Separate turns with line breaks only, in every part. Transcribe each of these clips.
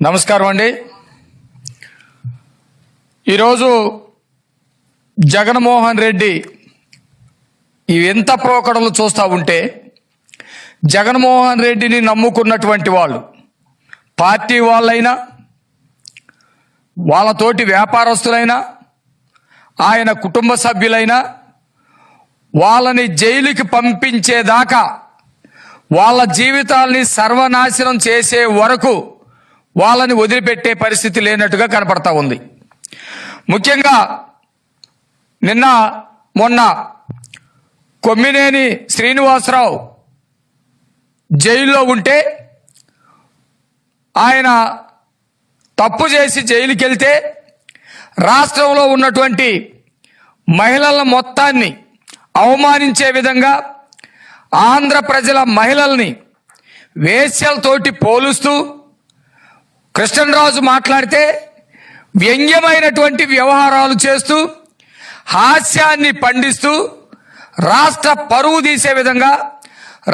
నమస్కారం అండి. ఈరోజు జగన్మోహన్ రెడ్డి ఈ ఎంత ప్రోకడలు చూస్తూ ఉంటే జగన్మోహన్ రెడ్డిని నమ్ముకున్నటువంటి వాళ్ళు పార్టీ వాళ్ళైనా వాళ్ళతోటి వ్యాపారస్తులైనా ఆయన కుటుంబ సభ్యులైనా వాళ్ళని జైలుకి పంపించేదాకా వాళ్ళ జీవితాల్ని సర్వనాశనం చేసే వరకు వాళ్ళని వదిలిపెట్టే పరిస్థితి లేనట్టుగా కనపడతా ఉంది. ముఖ్యంగా నిన్న మొన్న కొమ్మినేని శ్రీనివాసరావు జైల్లో ఉంటే ఆయన తప్పు చేసి జైలుకి వెళ్తే రాష్ట్రంలో ఉన్నటువంటి మహిళల మొత్తాన్ని అవమానించే విధంగా ఆంధ్ర ప్రజల మహిళల్ని వేశ్యలతోటి పోలుస్తూ కృష్ణరాజు మాట్లాడితే వ్యంగ్యమైనటువంటి వ్యవహారాలు చేస్తూ హాస్యాన్ని పండిస్తూ రాష్ట్ర పరువు తీసే విధంగా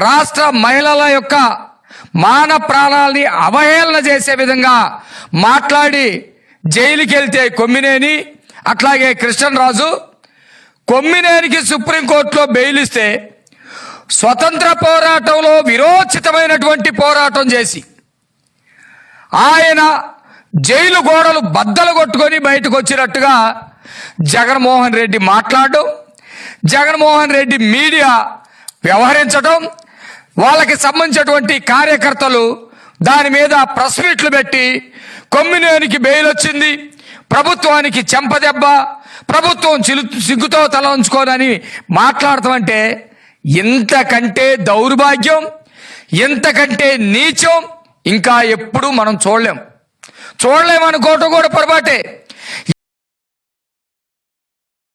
రాష్ట్ర మహిళల యొక్క మాన ప్రాణాలని అవహేళన చేసే విధంగా మాట్లాడి జైలుకి వెళ్తే కొమ్మినేని అట్లాగే కృష్ణరాజు కొమ్మినేనికి సుప్రీంకోర్టులో బెయిల్ ఇస్తే స్వతంత్ర పోరాటంలో విరోచితమైనటువంటి పోరాటం చేసి ఆయన జైలు గోడలు బద్దలు కొట్టుకొని బయటకు వచ్చినట్టుగా జగన్మోహన్ రెడ్డి మాట్లాడడం జగన్మోహన్ రెడ్డి మీడియా వ్యవహరించడం వాళ్ళకి సంబంధించినటువంటి కార్యకర్తలు దాని మీద ప్రెస్ మీట్లు పెట్టి కొమ్మినేనికి బెయిల్ వచ్చింది ప్రభుత్వానికి చెంపదెబ్బ ప్రభుత్వం చిలు సిగ్గుతో తల ఉంచుకోనని మాట్లాడతామంటే ఇంతకంటే దౌర్భాగ్యం ఇంతకంటే నీచం ఇంకా ఎప్పుడు మనం చూడలేం. చూడలేం అనుకోవటం కూడా పొరపాటే.